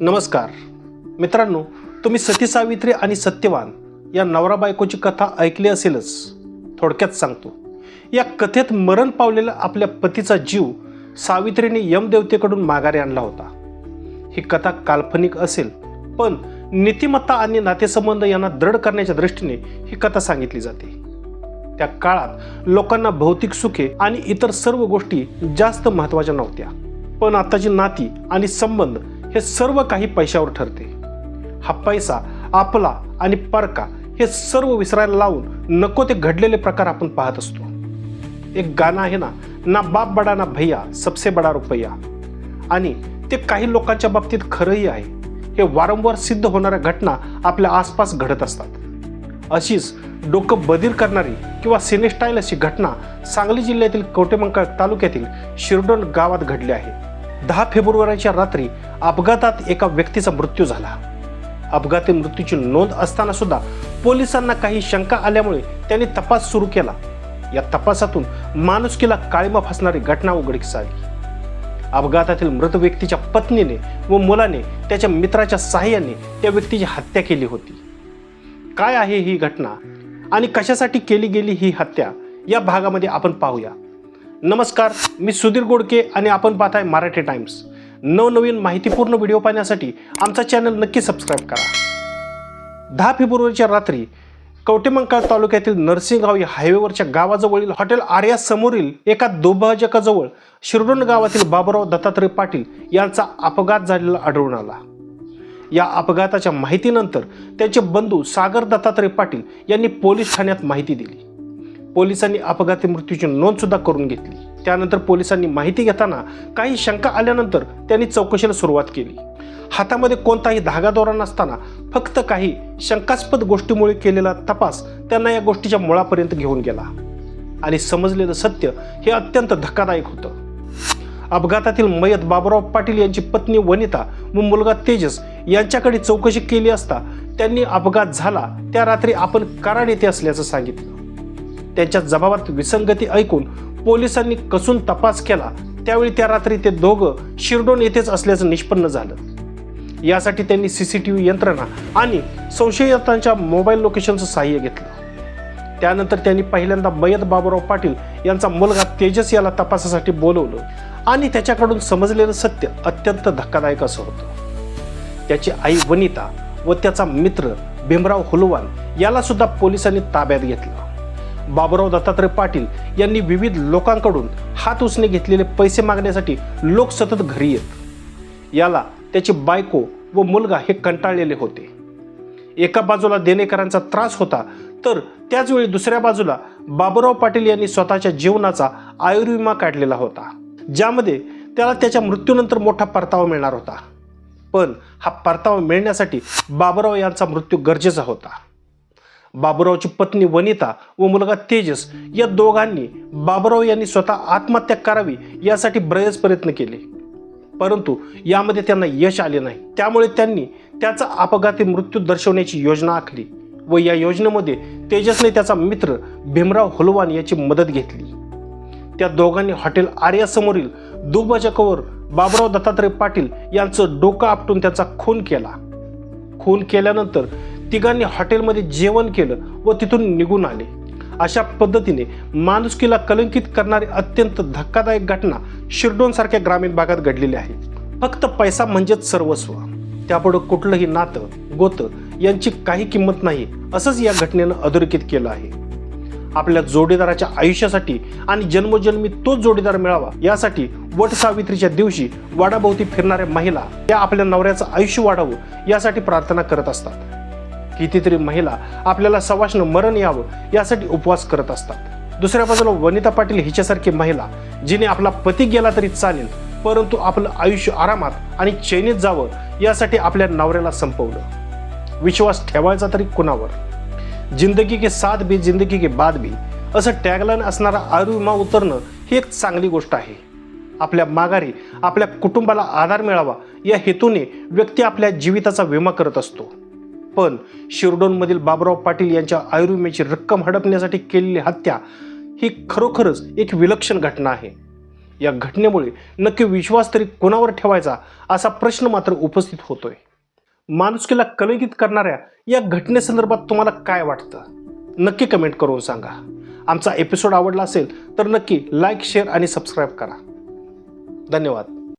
नमस्कार. मित्रांनो तुम्ही सती सावित्री आणि सत्यवान या नवरा बायकोची कथा ऐकली असेलच थोडक्यात सांगतो. या कथेत मरण पावलेला आपल्या पतीचा जीव सावित्रीने यमदेवतेकडून माघारी आणला होता. ही कथा काल्पनिक असेल पण नीतिमत्ता आणि नातेसंबंध यांना दृढ करण्याच्या दृष्टीने ही कथा सांगितली जाते. त्या काळात लोकांना भौतिक सुखे आणि इतर सर्व गोष्टी जास्त महत्त्वाच्या नव्हत्या. पण आताची नाती आणि संबंध हे सर्व काही पैशावर ठरते. हा पैसा आपला आणि परका हे सर्व विसरायला लावून नको ते घडलेले प्रकार आपण पाहत असतो. एक गाणं आहे ना ना बाप बडा ना भैया सबसे बडा रुपया. आणि ते काही लोकांच्या बाबतीत खरंही आहे. हे वारंवार सिद्ध होणाऱ्या घटना आपल्या आसपास घडत असतात. अशीच डोकं बधीर करणारी किंवा सिनेस्टाईल अशी घटना सांगली जिल्ह्यातील कवटेमंकाळ तालुक्यातील शिरडोन गावात घडली आहे. दहा फेब्रुवारीच्या रात्री अपघातात एका व्यक्तीचा मृत्यू झाला. अपघाती मृत्यूची नोंद असताना सुद्धा पोलिसांना काही शंका आल्यामुळे त्यांनी तपास सुरू केला. या तपासातून माणुसकीला काळीमा फासणारी घटना उघडकीस आली अपघातातील मृत व्यक्तीच्या पत्नीने व मुलाने त्याच्या मित्राच्या सहाय्याने त्या व्यक्तीची हत्या केली होती. काय आहे ही घटना आणि कशासाठी केली गेली ही हत्या या भागामध्ये आपण पाहूया. नमस्कार मी सुधीर गोडके आणि आपण पाहताय मराठी टाइम्स. नवनवीन माहितीपूर्ण व्हिडिओ पाहण्यासाठी आमचा चॅनल नक्की सबस्क्राईब करा. दहा फेब्रुवारीच्या रात्री कवटेमंकाळ तालुक्यातील नरसिंहगाव या हायवेवरच्या गावाजवळील हॉटेल आर्यासमोरील एका दुभाजकाजवळ शिरडोण गावातील बाबुराव दत्तात्रय पाटील यांचा अपघात झालेला आढळून आला. या अपघाताच्या माहितीनंतर त्यांचे बंधू सागर दत्तात्रय पाटील यांनी पोलीस ठाण्यात माहिती दिली. पोलिसांनी अपघाती मृत्यूची नोंदसुद्धा करून घेतली. त्यानंतर पोलिसांनी माहिती घेताना काही शंका आल्यानंतर त्यांनी चौकशीला सुरुवात केली. हातामध्ये कोणताही धागा दोरा नसताना फक्त काही शंकास्पद गोष्टीमुळे केलेला तपास त्यांना या गोष्टीच्या मुळापर्यंत घेऊन गेला. आणि समजलेलं सत्य हे अत्यंत धक्कादायक होतं. अपघातातील मयत बाबुराव पाटील यांची पत्नी वनिता व मुलगा तेजस यांच्याकडे चौकशी केली असता त्यांनी अपघात झाला. त्या रात्री आपण कराड येथे असल्याचं सांगितलं. त्यांच्या जबाबात विसंगती ऐकून पोलिसांनी कसून तपास केला त्यावेळी त्या रात्री ते दोघं शिरडोन येथेच असल्याचं निष्पन्न झालं. यासाठी त्यांनी सी सी टी व्ही यंत्रणा आणि संशयितांच्या मोबाईल लोकेशनचं सहाय्य घेतलं. त्यानंतर त्यांनी पहिल्यांदा मयत बाबुराव पाटील यांचा मुलगा तेजस याला तपासासाठी बोलवलं आणि त्याच्याकडून समजलेलं सत्य अत्यंत धक्कादायक असं होतं. त्याची आई वनिता व त्याचा मित्र भीमराव हुलवान याला सुद्धा पोलिसांनी ताब्यात घेतलं. बाबुराव दत्तात्रय पाटील यांनी विविध लोकांकडून हात उसने घेतलेले पैसे मागण्यासाठी लोक सतत घरी येत. याला त्याची बायको व मुलगा हे कंटाळलेले होते. एका बाजूला देणेकरांचा त्रास होता तर त्याचवेळी दुसऱ्या बाजूला बाबुराव पाटील यांनी स्वतःच्या जीवनाचा आयुर्विमा काढलेला होता. ज्यामध्ये त्याला त्याच्या मृत्यूनंतर मोठा परतावा मिळणार होता. पण हा परतावा मिळण्यासाठी बाबुराव यांचा मृत्यू गरजेचा होता. बाबुरावची पत्नी वनिता व मुलगा तेजस या दोघांनी बाबुराव यांनी स्वतः आत्महत्या करावी यासाठी बरेच प्रयत्न केले. परंतु यामध्ये त्यांना यश आले नाही. त्यामुळे त्यांनी त्याचा अपघाती मृत्यू दर्शवण्याची योजना आखली व या योजनेमध्ये तेजसने त्याचा मित्र भीमराव हुलवान याची मदत घेतली. त्या दोघांनी हॉटेल आर्यासमोरील दुबजकावर बाबुराव दत्तात्रय पाटील यांचं डोकं आपटून त्याचा खून केला. खून केल्यानंतर तिघांनी हॉटेलमध्ये जेवण केलं व तिथून निघून आले. अशा पद्धतीने माणुसकीला कलंकित करणारी अत्यंत धक्कादायक घटना शिरडोनसारख्या ग्रामीण भागात घडलेली आहे. फक्त पैसा म्हणजेच सर्वस्व. त्यापुढं कुठलंही नातं गोतं यांची काही किंमत नाही असंच या घटनेनं अधोरेखित केलं आहे. आपल्या जोडीदाराच्या आयुष्यासाठी आणि जन्मोजन्मी तोच जोडीदार मिळावा यासाठी वट सावित्रीच्या दिवशी वाडाभोवती फिरणाऱ्या महिला या आपल्या नवऱ्याचं आयुष्य वाढावं यासाठी प्रार्थना करत असतात. कितीतरी महिला आपल्याला सवाशनं मरण यावं यासाठी उपवास करत असतात. दुसऱ्या बाजूला वनिता पाटील हिच्यासारखी महिला जिने आपला पती गेला तरी चालेल परंतु आपलं आयुष्य आरामात आणि चैनीत जावं यासाठी आपल्या नवऱ्याला संपवलं. विश्वास ठेवायचा तरी कुणावर? जिंदगी के साथ भी जिंदगी के बाद भी असं टॅगलाईन असणारा आयुर्विमा उतरणं ही एक चांगली गोष्ट आहे. आपल्या माघारी आपल्या कुटुंबाला आधार मिळावा या हेतूने व्यक्ती आपल्या जीविताचा विमा करत असतो. पण शिरडोनमधील बाबुराव पाटील यांच्या आयुर्विम्याची रक्कम हडपण्यासाठी केलेली हत्या ही खरोखरच एक विलक्षण घटना आहे. या घटनेमुळे नक्की विश्वास तरी कोणावर ठेवायचा असा प्रश्न मात्र उपस्थित होतोय. माणुसकीला कलंकित करणाऱ्या या घटनेसंदर्भात तुम्हाला काय वाटतं? नक्की कमेंट करून सांगा. आमचा एपिसोड आवडला असेल तर नक्की लाईक शेअर आणि सबस्क्राईब करा. धन्यवाद.